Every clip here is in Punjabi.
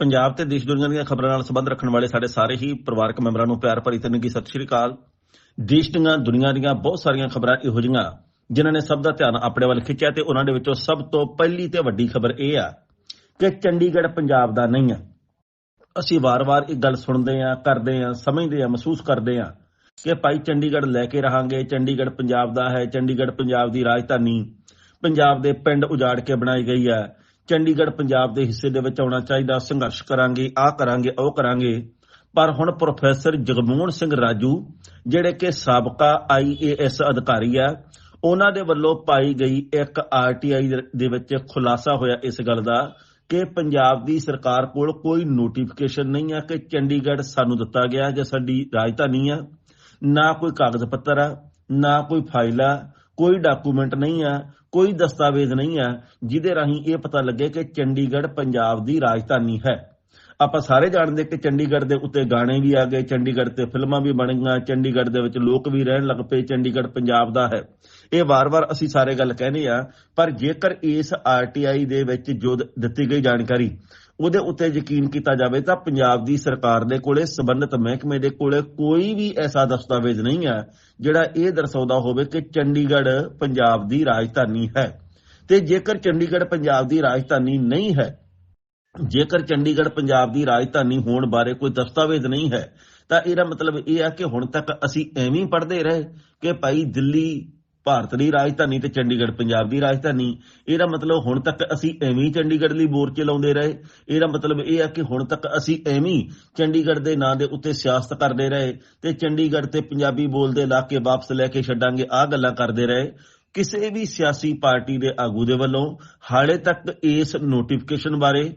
ਪੰਜਾਬ ਤੇ ਦੇਸ਼ ਦੁਨੀਆ ਦੀਆਂ ਖਬਰਾਂ ਨਾਲ ਸੰਬੰਧ ਰੱਖਣ ਵਾਲੇ ਸਾਡੇ ਸਾਰੇ ਹੀ ਪਰਿਵਾਰਕ ਮੈਂਬਰਾਂ ਨੂੰ ਪਿਆਰ ਭਰੀ ਤੇ ਸਤਿ ਸ਼੍ਰੀ ਅਕਾਲ। ਦੇਸ਼ ਦੀਆਂ ਦੁਨੀਆ ਦੀਆਂ ਬਹੁਤ ਸਾਰੀਆਂ ਖਬਰਾਂ ਇਹੋ ਜਿਹੀਆਂ, ਜਿਨ੍ਹਾਂ ਨੇ ਸਭ ਦਾ ਧਿਆਨ ਆਪਣੇ ਵੱਲ ਖਿੱਚਿਆ ਤੇ ਉਹਨਾਂ ਦੇ ਵਿੱਚੋਂ ਸਭ ਤੋਂ ਪਹਿਲੀ ਤੇ ਵੱਡੀ ਖਬਰ ਇਹ ਆ ਕਿ ਚੰਡੀਗੜ੍ਹ ਪੰਜਾਬ ਦਾ ਨਹੀਂ ਆ। ਅਸੀਂ ਵਾਰ-ਵਾਰ ਇਹ ਗੱਲ ਸੁਣਦੇ ਆ ਕਰਦੇ ਆ ਸਮਝਦੇ ਆ ਮਹਿਸੂਸ ਕਰਦੇ ਆ ਕਿ ਭਾਈ ਚੰਡੀਗੜ੍ਹ ਲੈ ਕੇ ਰਹਾਂਗੇ, ਚੰਡੀਗੜ੍ਹ ਪੰਜਾਬ ਦਾ ਹੈ, ਚੰਡੀਗੜ੍ਹ ਪੰਜਾਬ ਦੀ ਰਾਜਧਾਨੀ, ਪੰਜਾਬ ਦੇ ਪਿੰਡ ਉਜਾੜ ਕੇ ਬਣਾਈ ਗਈ ਹੈ। ਚੰਡੀਗੜ੍ਹ ਪੰਜਾਬ ਦੇ ਹਿੱਸੇ ਦੇ ਵਿੱਚ ਆਉਣਾ ਚਾਹੀਦਾ, ਸੰਘਰਸ਼ ਕਰਾਂਗੇ ਆ ਕਰਾਂਗੇ, ਉਹ ਕਰਾਂਗੇ। ਪਰ ਹੁਣ ਪ੍ਰੋਫੈਸਰ ਜਗਮੋਹਨ ਸਿੰਘ ਰਾਜੂ, ਜਿਹੜੇ ਕਿ ਸਾਬਕਾ ਆਈਏਐਸ ਅਧਿਕਾਰੀ ਆ, ਉਹਨਾਂ ਦੇ ਵੱਲੋਂ ਪਾਈ ਗਈ ਇੱਕ ਆਰਟੀਆਈ ਦੇ ਵਿੱਚ ਖੁਲਾਸਾ ਹੋਇਆ ਇਸ ਗੱਲ ਦਾ ਕਿ ਪੰਜਾਬ ਦੀ ਸਰਕਾਰ ਕੋਲ ਕੋਈ ਨੋਟੀਫਿਕੇਸ਼ਨ ਨਹੀਂ ਆ ਕਿ ਚੰਡੀਗੜ੍ਹ ਸਾਨੂੰ ਦਿੱਤਾ ਗਿਆ ਜਾਂ ਸਾਡੀ ਰਾਜਧਾਨੀ ਆ। ਨਾ ਕੋਈ ਕਾਗਜ਼ ਪੱਤਰ ਆ, ਨਾ ਕੋਈ ਫਾਈਲ ਆ, ਕੋਈ ਡਾਕੂਮੈਂਟ ਨਹੀਂ ਆ। ਕੋਈ ਦਸਤਾਵੇਜ਼ ਨਹੀਂ ਆ ਜਿਹਦੇ ਰਾਹੀਂ ਇਹ ਪਤਾ ਲੱਗੇ ਕਿ ਚੰਡੀਗੜ੍ਹ ਪੰਜਾਬ ਦੀ ਰਾਜਧਾਨੀ ਹੈ। ਆਪਾਂ ਸਾਰੇ ਜਾਣਦੇ ਕਿ ਚੰਡੀਗੜ੍ਹ ਦੇ ਉੱਤੇ ਗਾਣੇ ਵੀ ਆ ਗਏ, ਚੰਡੀਗੜ੍ਹ ਤੇ ਫਿਲਮਾਂ ਵੀ ਬਣ ਗਈਆਂ, ਚੰਡੀਗੜ੍ਹ ਦੇ ਵਿੱਚ ਲੋਕ ਵੀ ਰਹਿਣ ਲੱਗ ਪਏ, ਚੰਡੀਗੜ੍ਹ ਪੰਜਾਬ ਦਾ ਹੈ। ਇਹ ਵਾਰ-ਵਾਰ ਅਸੀਂ ਸਾਰੇ ਗੱਲ ਕਹਿੰਦੇ ਆ ਪਰ ਜੇਕਰ ਇਸ ਆਰਟੀਆਈ ਦੇ ਵਿੱਚ ਜੋ ਦਿੱਤੀ ਗਈ ਜਾਣਕਾਰੀ ਉਹਦੇ ਉੱਤੇ ਯਕੀਨ ਕੀਤਾ ਜਾਵੇ ਤਾਂ ਪੰਜਾਬ ਦੀ ਸਰਕਾਰ ਦੇ ਕੋਲੇ, ਸਬੰਧਤ ਮਹਿਕਮੇ ਦੇ ਕੋਲੇ ਕੋਈ ਵੀ ਐਸਾ ਦਸਤਾਵੇਜ਼ ਨਹੀਂ ਹੈ ਜਿਹੜਾ ਇਹ ਦਰਸਾਉਂਦਾ ਹੋਵੇ ਕਿ ਚੰਡੀਗੜ੍ਹ ਪੰਜਾਬ ਦੀ ਰਾਜਧਾਨੀ ਹੈ। ਤੇ ਜੇਕਰ ਚੰਡੀਗੜ੍ਹ ਪੰਜਾਬ ਦੀ ਰਾਜਧਾਨੀ ਨਹੀਂ ਹੈ, ਜੇਕਰ ਚੰਡੀਗੜ੍ਹ ਪੰਜਾਬ ਦੀ ਰਾਜਧਾਨੀ ਹੋਣ ਬਾਰੇ ਕੋਈ ਦਸਤਾਵੇਜ਼ ਨਹੀਂ ਹੈ, ਤਾਂ ਇਹਦਾ ਮਤਲਬ ਇਹ ਆ ਕਿ ਹੁਣ ਤੱਕ ਅਸੀਂ ਐਵੇਂ ਪੜਦੇ ਰਹੇ ਕਿ ਭਾਈ ਦਿੱਲੀ ਭਾਰਤ ਦੀ ਰਾਜਧਾਨੀ ਤੇ ਚੰਡੀਗੜ੍ਹ, ਪੰਜਾਬ ਦੀ ਰਾਜਧਾਨੀ। ਇਹਦਾ ਮਤਲਬ ਹੁਣ ਤੱਕ ਅਸੀਂ ਐਵੇਂ ਹੀ ਚੰਡੀਗੜ੍ਹ ਲਈ ਮੋਰਚੇ ਲਾਉਂਦੇ ਰਹੇ। ਇਹਦਾ ਮਤਲਬ ਇਹ ਹੈ ਕਿ ਹੁਣ ਤੱਕ ਅਸੀਂ ਐਵੇਂ ਹੀ ਚੰਡੀਗੜ੍ਹ ਦੇ ਨਾਂ ਦੇ ਉੱਤੇ ਸਿਆਸਤ ਕਰਦੇ ਰਹੇ ਤੇ ਚੰਡੀਗੜ੍ਹ ਤੇ ਪੰਜਾਬੀ ਬੋਲਦੇ ਇਲਾਕੇ ਵਾਪਸ ਲੈ ਕੇ ਛੱਡਾਂਗੇ ਆ ਗੱਲਾਂ ਕਰਦੇ ਰਹੇ। ਕਿਸੇ ਵੀ ਸਿਆਸੀ ਪਾਰਟੀ ਦੇ ਆਗੂ ਦੇ ਵੱਲੋਂ ਹਾਲੇ ਤੱਕ ਇਸ ਨੋਟੀਫਿਕੇਸ਼ਨ ਬਾਰੇ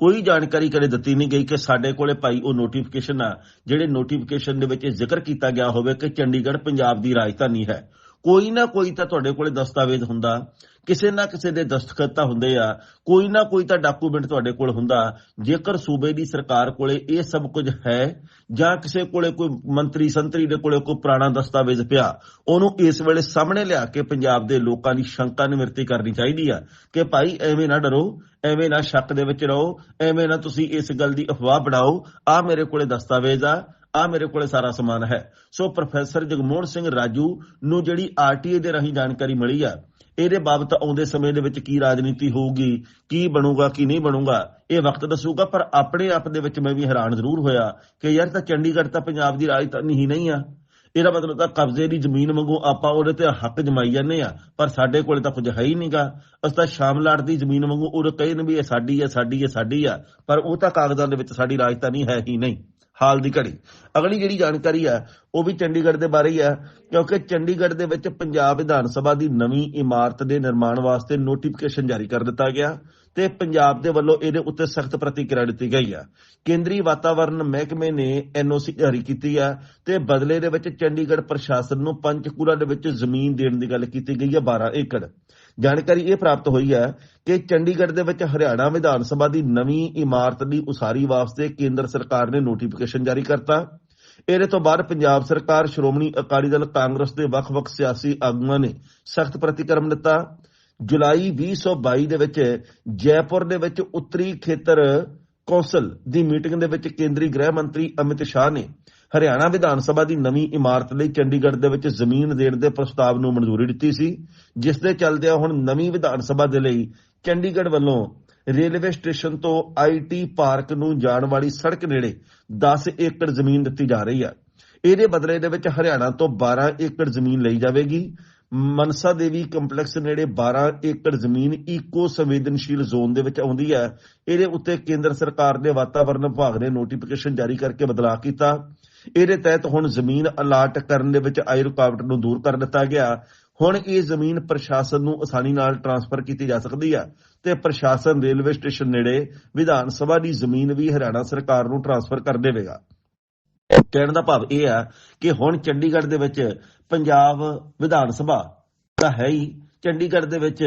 ਕੋਈ ਜਾਣਕਾਰੀ ਕਰੇ ਦਿੱਤੀ ਨਹੀਂ ਗਈ ਕਿ ਸਾਡੇ ਕੋਲੇ ਭਾਈ ਉਹ ਨੋਟੀਫਿਕੇਸ਼ਨ ਆ, ਜਿਹੜੇ ਨੋਟੀਫਿਕੇਸ਼ਨ ਦੇ ਵਿੱਚ ਜ਼ਿਕਰ ਕੀਤਾ ਗਿਆ ਹੋਵੇ ਕਿ ਚੰਡੀਗੜ੍ਹ ਪੰਜਾਬ ਦੀ ਰਾਜਧਾਨੀ ਹੈ। ਕੋਈ ਨਾ ਕੋਈ ਤਾਂ ਤੁਹਾਡੇ ਕੋਲੇ ਦਸਤਾਵੇਜ਼ ਹੁੰਦਾ, ਕਿਸੇ ਨਾ ਕਿਸੇ ਦੇ ਦਸਤਖਤ ਤਾਂ ਹੁੰਦੇ ਆ, ਕੋਈ ਨਾ ਕੋਈ ਤਾਂ ਡਾਕੂਮੈਂਟ ਤੁਹਾਡੇ ਕੋਲ ਹੁੰਦਾ, ਜੇਕਰ ਸੂਬੇ ਦੀ ਸਰਕਾਰ ਕੋਲੇ ਇਹ ਸਭ ਕੁਝ ਹੈ, ਜਾਂ ਕਿਸੇ ਕੋਲੇ ਕੋਈ ਮੰਤਰੀ ਸੰਤਰੀ ਦੇ ਕੋਲੇ ਕੋਈ ਪੁਰਾਣਾ ਦਸਤਾਵੇਜ਼ ਪਿਆ, ਉਹਨੂੰ ਇਸ ਵੇਲੇ ਸਾਹਮਣੇ ਲਿਆ ਕੇ ਪੰਜਾਬ ਦੇ ਲੋਕਾਂ ਦੀ ਸ਼ੰਕਾ ਨਿਵਰਤੀ ਕਰਨੀ ਚਾਹੀਦੀ ਆ, ਕਿ ਭਾਈ ਐਵੇਂ ਨਾ ਡਰੋ, ਐਵੇਂ ਨਾ ਸ਼ੱਕ ਦੇ ਵਿੱਚ ਰਹੋ, ਐਵੇਂ ਨਾ ਤੁਸੀਂ ਇਸ ਗੱਲ ਦੀ ਅਫਵਾਹ ਬਣਾਓ ਆ ਮੇਰੇ ਕੋਲੇ ਦਸਤਾਵੇਜ਼ ਆ ਆ ਮੇਰੇ ਕੋਲੇ ਸਾਰਾ ਸਮਾਨ ਹੈ। ਸੋ ਪ੍ਰੋਫੈਸਰ ਜਗਮੋਹਨ ਸਿੰਘ ਰਾਜੂ ਨੂੰ ਜਿਹੜੀ ਆਰਟੀਏ ਦੇ ਰਾਹੀਂ ਜਾਣਕਾਰੀ ਮਿਲੀ ਆ, ਇਹਦੇ ਬਾਬਤ ਆਉਂਦੇ ਸਮੇਂ ਦੇ ਵਿੱਚ ਕੀ ਰਾਜਨੀਤੀ ਹੋਊਗੀ, ਕੀ ਬਣੂਗਾ, ਕੀ ਨਹੀਂ ਬਣੂਗਾ, ਇਹ ਵਕਤ ਦੱਸੂਗਾ। ਪਰ ਆਪਣੇ ਆਪ ਦੇ ਵਿੱਚ ਮੈਂ ਵੀ ਹੈਰਾਨ ਜ਼ਰੂਰ ਹੋਇਆ ਕਿ ਯਾਰ ਤਾਂ ਚੰਡੀਗੜ੍ਹ ਤਾਂ ਪੰਜਾਬ ਦੀ ਰਾਜਧਾਨੀ ਹੀ ਨਹੀਂ ਆ। ਇਹਦਾ ਮਤਲਬ ਤਾਂ ਕਬਜ਼ੇ ਦੀ ਜ਼ਮੀਨ ਵਾਂਗੂ ਆਪਾਂ ਉਹਦੇ ਤੇ ਹੱਕ ਜਮਾਈ ਜਾਂਦੇ ਆ, ਪਰ ਸਾਡੇ ਕੋਲ ਤਾਂ ਕੁਝ ਹੈ ਹੀ ਨਹੀਂਗਾ ਅਸ ਤਾਂ ਸ਼ਾਮਲਾਟ ਦੀ ਜ਼ਮੀਨ ਵਾਂਗੂ ਉਹ ਕਹਿੰਦੇ ਵੀ ਇਹ ਸਾਡੀ ਹੈ ਸਾਡੀ ਹੈ, ਸਾਡੀ ਆ, ਪਰ ਉਹ ਤਾਂ ਕਾਗਜ਼ਾਂ ਦੇ ਵਿੱਚ ਸਾਡੀ ਰਾਜਧਾਨੀ ਹੈ ਹੀ ਨਹੀਂ। ਹਾਲ ਦੀ ਘੜੀ। ਅਗਲੀ ਜਿਹੜੀ ਜਾਣਕਾਰੀ ਆ ਉਹ ਵੀ ਚੰਡੀਗੜ੍ਹ ਦੇ ਬਾਰੇ ਹੀ ਆ ਕਿਉਂਕਿ ਚੰਡੀਗੜ੍ਹ ਦੇ ਵਿੱਚ ਪੰਜਾਬ ਵਿਧਾਨ ਸਭਾ ਦੀ ਨਵੀਂ ਇਮਾਰਤ ਦੇ ਨਿਰਮਾਣ ਵਾਸਤੇ ਨੋਟੀਫਿਕੇਸ਼ਨ ਜਾਰੀ ਕਰ ਦਿੱਤਾ ਗਿਆ ਤੇ ਪੰਜਾਬ ਦੇ ਵੱਲੋਂ ਇਹਦੇ ਉੱਤੇ ਸਖਤ ਪ੍ਰਤੀਕਿਰਿਆ ਦਿੱਤੀ ਗਈ ਆ ਕੇਂਦਰੀ ਵਾਤਾਵਰਣ ਮਹਿਕਮੇ ਨੇ ਐਨਓਸੀ ਜਾਰੀ ਕੀਤੀ ਆ ਤੇ ਬਦਲੇ ਦੇ ਵਿੱਚ ਚੰਡੀਗੜ੍ਹ ਪ੍ਰਸ਼ਾਸਨ ਨੂੰ ਪੰਚਕੂਲਾ ਦੇ ਵਿੱਚ ਜ਼ਮੀਨ ਦੇਣ ਦੀ ਗੱਲ ਕੀਤੀ ਗਈ ਆ 12 ਏਕੜ। ਜਾਣਕਾਰੀ ਇਹ ਪ੍ਰਾਪਤ ਹੋਈ ਹੈ ਕਿ ਚੰਡੀਗੜ੍ਹ ਦੇ ਵਿੱਚ ਹਰਿਆਣਾ ਵਿਧਾਨ ਸਭਾ ਦੀ ਨਵੀਂ ਇਮਾਰਤ ਦੀ ਉਸਾਰੀ ਵਾਸਤੇ ਕੇਂਦਰ ਸਰਕਾਰ ਨੇ ਨੋਟੀਫਿਕੇਸ਼ਨ ਜਾਰੀ ਕਰਤਾ। ਇਹਦੇ ਤੋਂ ਬਾਅਦ ਪੰਜਾਬ ਸਰਕਾਰ, ਸ਼੍ਰੋਮਣੀ ਅਕਾਲੀ ਦਲ, ਕਾਂਗਰਸ ਦੇ ਵੱਖ-ਵੱਖ ਸਿਆਸੀ ਆਗੂਆਂ ਨੇ ਸਖਤ ਪ੍ਰਤੀਕਰਮ ਦਿੱਤਾ। ਜੁਲਾਈ 2022 ਦੇ ਵਿੱਚ ਜੈਪੁਰ ਦੇ ਵਿੱਚ ਉੱਤਰੀ ਖੇਤਰ ਕੌਂਸਲ ਦੀ ਮੀਟਿੰਗ ਦੇ ਵਿੱਚ ਕੇਂਦਰੀ ਗ੍ਰਹਿ ਮੰਤਰੀ ਅਮਿਤ ਸ਼ਾਹ ਨੇ ਹਰਿਆਣਾ ਵਿਧਾਨ ਸਭਾ ਦੀ ਨਵੀਂ ਇਮਾਰਤ ਲਈ ਚੰਡੀਗੜ੍ਹ ਦੇ ਵਿੱਚ ਜ਼ਮੀਨ ਦੇਣ ਦੇ ਪ੍ਰਸਤਾਵ ਨੂੰ ਮਨਜ਼ੂਰੀ ਦਿੱਤੀ ਸੀ, ਜਿਸ ਦੇ ਚੱਲਦਿਆਂ ਹੁਣ ਨਵੀਂ ਵਿਧਾਨ ਸਭਾ ਦੇ ਲਈ ਚੰਡੀਗੜ੍ਹ ਵੱਲੋਂ ਰੇਲਵੇ ਸਟੇਸ਼ਨ ਤੋਂ ਆਈਟੀ ਪਾਰਕ ਨੂੰ ਜਾਣ ਵਾਲੀ ਸੜਕ ਨੇੜੇ 10 ਏਕੜ ਜ਼ਮੀਨ ਦਿੱਤੀ ਜਾ ਰਹੀ ਹੈ ਇਹਦੇ ਬਦਲੇ ਦੇ ਵਿੱਚ ਹਰਿਆਣਾ ਤੋਂ 12 ਏਕੜ ਜ਼ਮੀਨ ਲਈ ਜਾਵੇਗੀ। ਮਨਸਾ ਦੇਵੀ ਕੰਪਲੈਕਸ ਨੇੜੇ 12 ਏਕੜ ਜ਼ਮੀਨ ਇਕੋ ਸੰਵੇਦਨਸ਼ੀਲ ਜ਼ੋਨ ਦੇ ਵਿੱਚ ਆਉਂਦੀ ਹੈ ਇਹਦੇ ਉੱਤੇ ਕੇਂਦਰ ਸਰਕਾਰ ਦੇ ਵਾਤਾਵਰਣ ਵਿਭਾਗ ਨੇ ਨੋਟੀਫਿਕੇਸ਼ਨ ਜਾਰੀ ਕਰਕੇ ਬਦਲਾਅ ਕੀਤਾ। ਇਹਦੇ ਤਹਿਤ ਹੁਣ ਜ਼ਮੀਨ ਅਲਾਟ ਕਰਨ ਦੇ ਵਿੱਚ ਆਈ ਰੁਕਾਵਟ ਨੂੰ ਦੂਰ ਕਰ ਦਿੱਤਾ ਗਿਆ। ਹੁਣ ਇਹ ਜ਼ਮੀਨ ਪ੍ਰਸ਼ਾਸਨ ਨੂੰ ਆਸਾਨੀ ਨਾਲ ਟਰਾਂਸਫਰ ਕੀਤੀ ਜਾ ਸਕਦੀ ਹੈ ਤੇ ਪ੍ਰਸ਼ਾਸਨ ਰੇਲਵੇ ਸਟੇਸ਼ਨ ਨੇੜੇ ਵਿਧਾਨ ਸਭਾ ਦੀ ਜ਼ਮੀਨ ਵੀ ਹਰਿਆਣਾ ਸਰਕਾਰ ਨੂੰ ਟਰਾਂਸਫਰ ਕਰ ਦੇਵੇਗਾ। ਕਹਿਣ ਦਾ ਭਾਵ ਇਹ ਆ ਕਿ ਹੁਣ ਚੰਡੀਗੜ੍ਹ ਦੇ ਵਿੱਚ ਪੰਜਾਬ ਵਿਧਾਨ ਸਭਾ ਤਾਂ ਹੈ ਹੀ, ਚੰਡੀਗੜ੍ਹ ਦੇ ਵਿੱਚ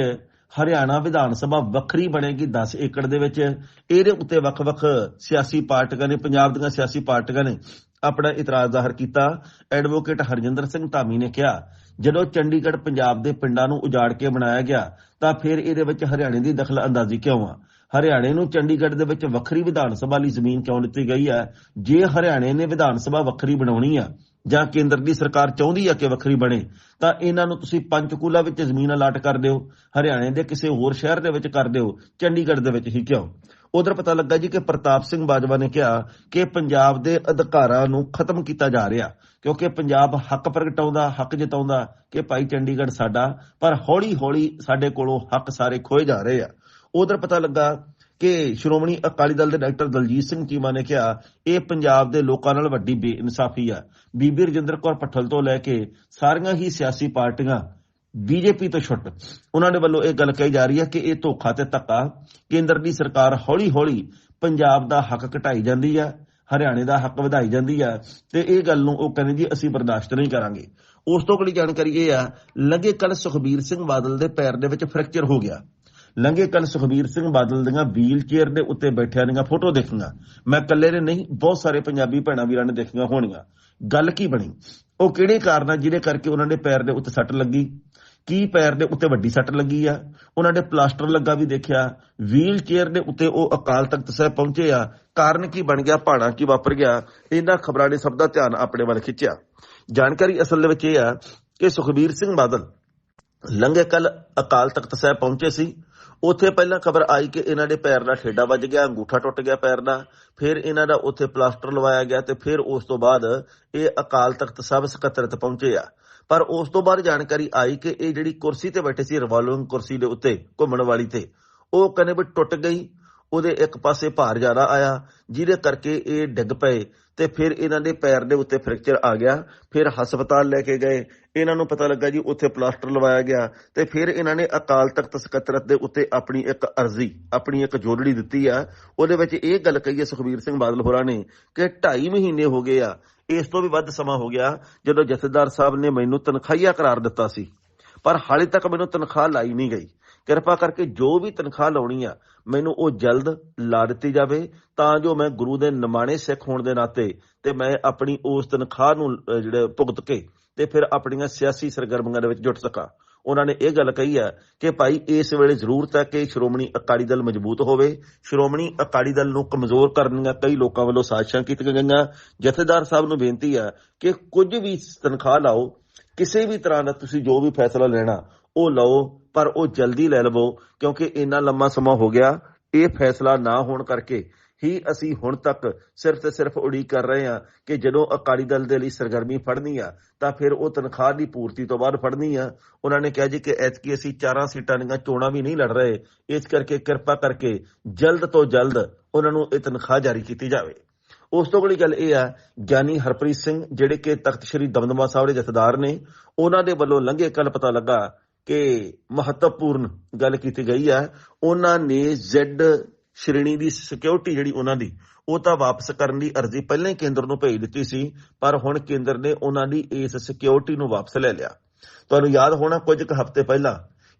ਹਰਿਆਣਾ ਵਿਧਾਨ ਸਭਾ ਵੱਖਰੀ ਬਣੇਗੀ 10 ਏਕੜ ਦੇ ਵਿੱਚ। ਇਹਦੇ ਉੱਤੇ ਵੱਖ-ਵੱਖ ਸਿਆਸੀ ਪਾਰਟੀਆਂ ਨੇ, ਪੰਜਾਬ ਦੀਆਂ ਸਿਆਸੀ ਪਾਰਟੀਆਂ ਨੇ ਆਪਣਾ ਇਤਰਾਜ਼ ਜ਼ਾਹਰ ਕੀਤਾ। ਐਡਵੋਕੇਟ ਹਰਜਿੰਦਰ ਸਿੰਘ ਧਾਮੀ ਨੇ ਕਿਹਾ, ਜਦੋਂ ਚੰਡੀਗੜ੍ਹ ਪੰਜਾਬ ਦੇ ਪਿੰਡਾਂ ਨੂੰ ਉਜਾੜ ਕੇ ਬਣਾਇਆ ਗਿਆ, ਤਾਂ ਫਿਰ ਇਹਦੇ ਵਿੱਚ ਹਰਿਆਣੇ ਦੀ ਦਖਲ ਅੰਦਾਜ਼ੀ ਕਿਉਂ ਆ? ਹਰਿਆਣੇ ਨੂੰ ਚੰਡੀਗੜ੍ਹ ਦੇ ਵਿੱਚ ਵੱਖਰੀ ਵਿਧਾਨ ਸਭਾ ਲਈ ਜ਼ਮੀਨ ਕਿਉਂ ਦਿੱਤੀ ਗਈ ਹੈ? ਜੇ ਹਰਿਆਣੇ ਨੇ ਵਿਧਾਨ ਸਭਾ ਵੱਖਰੀ ਬਣਾਉਣੀ ਆ ਜਾਂ ਕੇਂਦਰ ਦੀ ਸਰਕਾਰ ਚਾਹੁੰਦੀ ਆ ਕਿ ਵੱਖਰੀ ਬਣੇ, ਤਾਂ ਇਹਨਾਂ ਨੂੰ ਤੁਸੀਂ ਪੰਚਕੂਲਾ ਵਿੱਚ ਜ਼ਮੀਨ ਅਲਾਟ ਕਰ ਦਿਓ, ਹਰਿਆਣੇ ਦੇ ਕਿਸੇ ਹੋਰ ਸ਼ਹਿਰ ਦੇ ਵਿੱਚ ਕਰ ਦਿਓ, ਚੰਡੀਗੜ੍ਹ ਦੇ ਵਿੱਚ ਹੀ ਕਿਉਂ? ਉਧਰ ਪਤਾ ਲੱਗਾ ਜੀ ਕਿ ਪ੍ਰਤਾਪ ਸਿੰਘ ਬਾਜਵਾ ਨੇ ਕਿਹਾ ਕਿ ਪੰਜਾਬ ਦੇ ਅਧਿਕਾਰਾਂ ਨੂੰ ਖਤਮ ਕੀਤਾ ਜਾ ਰਿਹਾ, ਕਿਉਂਕਿ ਪੰਜਾਬ ਹੱਕ ਪ੍ਰਗਟਾਉਂਦਾ, ਹੱਕ ਜਤਾਉਂਦਾ ਕਿ ਭਾਈ ਚੰਡੀਗੜ੍ਹ ਸਾਡਾ, ਪਰ ਹੌਲੀ-ਹੌਲੀ ਸਾਡੇ ਕੋਲੋਂ ਹੱਕ ਸਾਰੇ ਖੋਏ ਜਾ ਰਹੇ ਆ। ਉਧਰ ਪਤਾ ਲੱਗਾ ਕਿ ਸ਼੍ਰੋਮਣੀ ਅਕਾਲੀ ਦਲ ਦੇ ਡਾਕਟਰ ਦਲਜੀਤ ਸਿੰਘ ਚੀਮਾ ਨੇ ਕਿਹਾ, ਇਹ ਪੰਜਾਬ ਦੇ ਲੋਕਾਂ ਨਾਲ ਵੱਡੀ ਬੇਇਨਸਾਫੀ ਆ। ਬੀਬੀ ਰਜਿੰਦਰ ਕੌਰ ਪੱਠਲ ਤੋਂ ਲੈ ਕੇ ਸਾਰੀਆਂ ਹੀ ਸਿਆਸੀ ਪਾਰਟੀਆਂ, ਬੀਜੇਪੀ ਤੋਂ ਛੁੱਟ। ਉਹਨਾਂ ਦੇ ਵੱਲੋਂ ਇਹ ਗੱਲ ਕਹੀ ਜਾ ਰਹੀ ਹੈ ਕਿ ਇਹ ਧੋਖਾ ਤੇ ਧੱਕਾ ਕੇਂਦਰ ਦੀ ਸਰਕਾਰ ਹੌਲੀ-ਹੌਲੀ ਪੰਜਾਬ ਦਾ ਹੱਕ ਘਟਾਈ ਜਾਂਦੀ ਆ, ਹਰਿਆਣੇ ਦਾ ਹੱਕ ਵਧਾਈ ਜਾਂਦੀ ਆ ਤੇ ਇਹ ਗੱਲ ਨੂੰ ਉਹ ਕਹਿੰਦੇ ਜੀ ਅਸੀਂ ਬਰਦਾਸ਼ਤ ਨਹੀਂ ਕਰਾਂਗੇ। ਉਸ ਤੋਂ ਅਗਲੀ ਜਾਣਕਾਰੀ ਇਹ ਆ, ਲੰਗੇ ਕੱਲ ਸੁਖਬੀਰ ਸਿੰਘ ਬਾਦਲ ਦੇ ਪੈਰ ਦੇ ਵਿੱਚ ਫ੍ਰੈਕਚਰ ਹੋ ਗਿਆ। ਲੰਗੇ ਕੱਲ ਸੁਖਬੀਰ ਸਿੰਘ ਬਾਦਲ ਦੀਆਂ ਵੀਲ ਚੇਅਰ ਦੇ ਉੱਤੇ ਬੈਠਿਆਂ ਦੀਆਂ ਫੋਟੋ ਦੇਖੀਆਂ। ਮੈਂ ਇਕੱਲੇ ਨੇ ਨਹੀਂ, ਬਹੁਤ ਸਾਰੇ ਪੰਜਾਬੀ ਭੈਣਾਂ ਵੀਰਾਂ ਨੇ ਦੇਖੀਆਂ ਹੋਣੀਆਂ। ਗੱਲ ਕੀ ਬਣੀ? ਉਹ ਕਿਹੜੇ ਕਾਰਨ ਜਿਹਦੇ ਕਰਕੇ ਉਹਨਾਂ ਦੇ ਪੈਰ ਦੇ ਉੱਤੇ ਸੱਟ ਲੱਗੀ? ਕੀ ਪੈਰ ਦੇ ਉੱਤੇ ਵੱਡੀ ਸੱਟ ਲੱਗੀ ਆ? ਉਹਨਾਂ ਦੇ ਪਲਾਸਟਰ ਲੱਗਾ ਵੀ ਦੇਖਿਆ। ਵੀਲ ਚੇਅਰ ਦੇ ਉੱਤੇ ਉਹ ਅਕਾਲ ਤਖਤ ਸਾਹਿਬ ਪਹੁੰਚੇ ਆ। ਕਾਰਨ ਕੀ ਬਣ ਗਿਆ? ਭਾਣਾ ਕੀ ਵਾਪਰ ਗਿਆ? ਇਹਨਾਂ ਖਬਰਾਂ ਨੇ ਸਭ ਦਾ ਧਿਆਨ ਆਪਣੇ ਵੱਲ ਖਿੱਚਿਆ। ਜਾਣਕਾਰੀ ਅਸਲ ਦੇ ਵਿੱਚ ਇਹ ਆ ਕਿ ਸੁਖਬੀਰ ਸਿੰਘ ਬਾਦਲ ਲੰਘੇ ਕੱਲ ਅਕਾਲ ਤਖਤ ਸਾਹਿਬ ਪਹੁੰਚੇ ਸੀ। ਉੱਥੇ ਪਹਿਲਾਂ ਖਬਰ ਆਈ ਕਿ ਇਹਨਾਂ ਦੇ ਪੈਰ ਦਾ ਠੇਡਾ ਵੱਜ ਗਿਆ, ਅੰਗੂਠਾ ਟੁੱਟ ਗਿਆ ਪੈਰ ਦਾ ਫਿਰ ਇਹਨਾਂ ਦਾ ਉੱਥੇ ਪਲਾਸਟਰ ਲਵਾਇਆ ਗਿਆ ਤੇ ਫਿਰ ਉਸ ਤੋਂ ਬਾਅਦ ਇਹ ਅਕਾਲ ਤਖਤ ਸਾਹਿਬ ਸਕੱਤਰਤ ਪਹੁੰਚੇ ਆ। ਪਰ ਉਸ ਤੋਂ ਬਾਅਦ ਜਾਣਕਾਰੀ ਆਈ ਕਿ ਇਹ ਜਿਹੜੀ ਕੁਰਸੀ ਤੇ ਬੈਠੇ ਸੀ ਰਿਵਾਲਵਿੰਗ ਕੁਰਸੀ ਦੇ ਉੱਤੇ, ਘੁੰਮਣ ਵਾਲੀ ਤੇ, ਉਹ ਕਹਿੰਦੇ ਵੀ ਟੁੱਟ ਗਈ ਉਹਦੇ ਇੱਕ ਪਾਸੇ ਭਾਰ ਜ਼ਿਆਦਾ ਆਇਆ, ਜਿਹਦੇ ਕਰਕੇ ਇਹ ਡਿੱਗ ਪਏ ਤੇ ਫਿਰ ਇਹਨਾਂ ਦੇ ਪੈਰ ਦੇ ਉੱਤੇ ਫ੍ਰੈਕਚਰ ਆ ਗਿਆ, ਫਿਰ ਹਸਪਤਾਲ ਲੈ ਕੇ ਗਏ। ਇਹਨਾਂ ਨੂੰ ਪਤਾ ਲੱਗਾ ਜੀ ਉੱਥੇ ਪਲਾਸਟਰ ਲਵਾਇਆ ਗਿਆ ਤੇ ਫਿਰ ਇਹਨਾਂ ਨੇ ਅਕਾਲ ਤਖਤ ਸਕੱਤਰਤ ਦੇ ਉੱਤੇ ਆਪਣੀ ਇੱਕ ਅਰਜ਼ੀ, ਆਪਣੀ ਇੱਕ ਜੋੜੜੀ ਦਿੱਤੀ ਆ। ਉਹਦੇ ਵਿੱਚ ਇਹ ਗੱਲ ਕਹੀ ਹੈ ਸੁਖਬੀਰ ਸਿੰਘ ਬਾਦਲ ਹੋਰਾਂ ਨੇ ਕਿ 2.5 ਮਹੀਨੇ ਹੋ ਗਏ ਆ, ਇਸ ਤੋਂ ਵੀ ਵੱਧ ਸਮਾਂ ਹੋ ਗਿਆ ਜਦੋਂ ਜਥੇਦਾਰ ਸਾਹਿਬ ਨੇ ਮੈਨੂੰ ਤਨਖਾਹੀਆ ਕਰਾਰ ਦਿੱਤਾ ਸੀ। ਪਰ ਹਾਲੇ ਤੱਕ ਮੈਨੂੰ ਤਨਖਾਹ ਲਾਈ ਨਹੀਂ ਗਈ। ਕਿਰਪਾ ਕਰਕੇ ਜੋ ਵੀ ਤਨਖਾਹ ਲਾਉਣੀ ਆ, ਮੈਨੂੰ ਉਹ ਜਲਦ ਲਾ ਦਿੱਤੀ ਜਾਵੇ, ਤਾਂ ਜੋ ਮੈਂ ਗੁਰੂ ਦੇ ਨਿਮਾਣੇ ਸਿੱਖ ਹੋਣ ਦੇ ਨਾਤੇ ਤੇ ਮੈਂ ਆਪਣੀ ਉਸ ਤਨਖਾਹ ਨੂੰ ਜਿਹੜੇ ਭੁਗਤ ਕੇ ਤੇ ਫਿਰ ਆਪਣੀਆਂ ਸਿਆਸੀ ਸਰਗਰਮੀਆਂ ਦੇ ਵਿੱਚ ਜੁਟ ਸਕਾਂ। ਉਹਨਾਂ ਨੇ ਇਹ ਗੱਲ ਕਹੀ ਹੈ ਕਿ ਭਾਈ ਇਸ ਵੇਲੇ ਜ਼ਰੂਰਤ ਹੈ ਕਿ ਸ਼੍ਰੋਮਣੀ ਅਕਾਲੀ ਦਲ ਮਜ਼ਬੂਤ ਹੋਵੇ। ਸ਼੍ਰੋਮਣੀ ਅਕਾਲੀ ਦਲ ਨੂੰ ਕਮਜ਼ੋਰ ਕਰਨ ਦੀਆਂ ਕਈ ਲੋਕਾਂ ਵੱਲੋਂ ਸਾਜ਼ਿਸ਼ਾਂ ਕੀਤੀਆਂ ਗਈਆਂ। ਜਥੇਦਾਰ ਸਾਹਿਬ ਨੂੰ ਬੇਨਤੀ ਹੈ ਕਿ ਕੁਝ ਵੀ ਤਨਖਾਹ ਲਾਓ, ਕਿਸੇ ਵੀ ਤਰ੍ਹਾਂ ਦਾ ਤੁਸੀਂ ਜੋ ਵੀ ਫੈਸਲਾ ਲੈਣਾ ਉਹ ਲਓ, ਪਰ ਉਹ ਜਲਦੀ ਲੈ ਲਵੋ, ਕਿਉਂਕਿ ਇੰਨਾ ਲੰਮਾ ਸਮਾਂ ਹੋ ਗਿਆ, ਇਹ ਫੈਸਲਾ ਨਾ ਹੋਣ ਕਰਕੇ ਹੀ ਅਸੀਂ ਹੁਣ ਤੱਕ ਸਿਰਫ ਤੇ ਸਿਰਫ ਉਡੀਕ ਕਰ ਰਹੇ ਹਾਂ ਕਿ ਜਦੋਂ ਅਕਾਲੀ ਦਲ ਦੇ ਲਈ ਸਰਗਰਮੀ ਫੜਨੀ ਆ, ਤਾਂ ਫਿਰ ਉਹ ਤਨਖਾਹ ਦੀ ਪੂਰਤੀ ਤੋਂ ਬਾਅਦ ਫੜਨੀ ਆ। ਉਹਨਾਂ ਨੇ ਕਿਹਾ ਜੀ ਕਿ ਐਤਕੀ ਅਸੀਂ ਚਾਰਾਂ ਸੀਟਾਂ ਦੀਆਂ ਚੋਣਾਂ ਵੀ ਨਹੀਂ ਲੜ ਰਹੇ। ਇਸ ਕਰਕੇ ਕਿਰਪਾ ਕਰਕੇ ਜਲਦ ਤੋਂ ਜਲਦ ਉਹਨਾਂ ਨੂੰ ਇਹ ਤਨਖਾਹ ਜਾਰੀ ਕੀਤੀ ਜਾਵੇ। ਉਸ ਤੋਂ ਅਗਲੀ ਗੱਲ ਇਹ ਆ, ਗਿਆਨੀ ਹਰਪ੍ਰੀਤ ਸਿੰਘ, ਜਿਹੜੇ ਕਿ ਤਖਤ ਸ੍ਰੀ ਦਮਦਮਾ ਸਾਹਿਬ ਦੇ ਜਥੇਦਾਰ ਨੇ, ਉਹਨਾਂ ਦੇ ਵੱਲੋਂ ਲੰਘੇ ਕੱਲ ਪਤਾ ਲੱਗਾ ਕਿ ਮਹੱਤਵਪੂਰਨ ਗੱਲ ਕੀਤੀ ਗਈ ਹੈ। ਉਹਨਾਂ ਨੇ ਜ਼ੈਡ ਸ਼੍ਰੇਣੀ ਦੀ ਸਿਕਿਉਰਿਟੀ ਜਿਹੜੀ ਉਹਨਾਂ ਦੀ, ਉਹ ਤਾਂ ਵਾਪਸ ਕਰਨ ਦੀ ਅਰਜ਼ੀ ਪਹਿਲਾਂ ਹੀ ਕੇਂਦਰ ਨੂੰ ਭੇਜ ਦਿੱਤੀ ਸੀ, ਪਰ ਹੁਣ ਕੇਂਦਰ ਨੇ ਉਹਨਾਂ ਦੀ ਇਸ ਸਿਕਿਉਰਿਟੀ ਨੂੰ ਵਾਪਸ ਲੈ ਲਿਆ। ਤੁਹਾਨੂੰ ਯਾਦ ਹੋਣਾ ਕੁਝ ਕੁ ਹਫ਼ਤੇ ਪਹਿਲਾਂ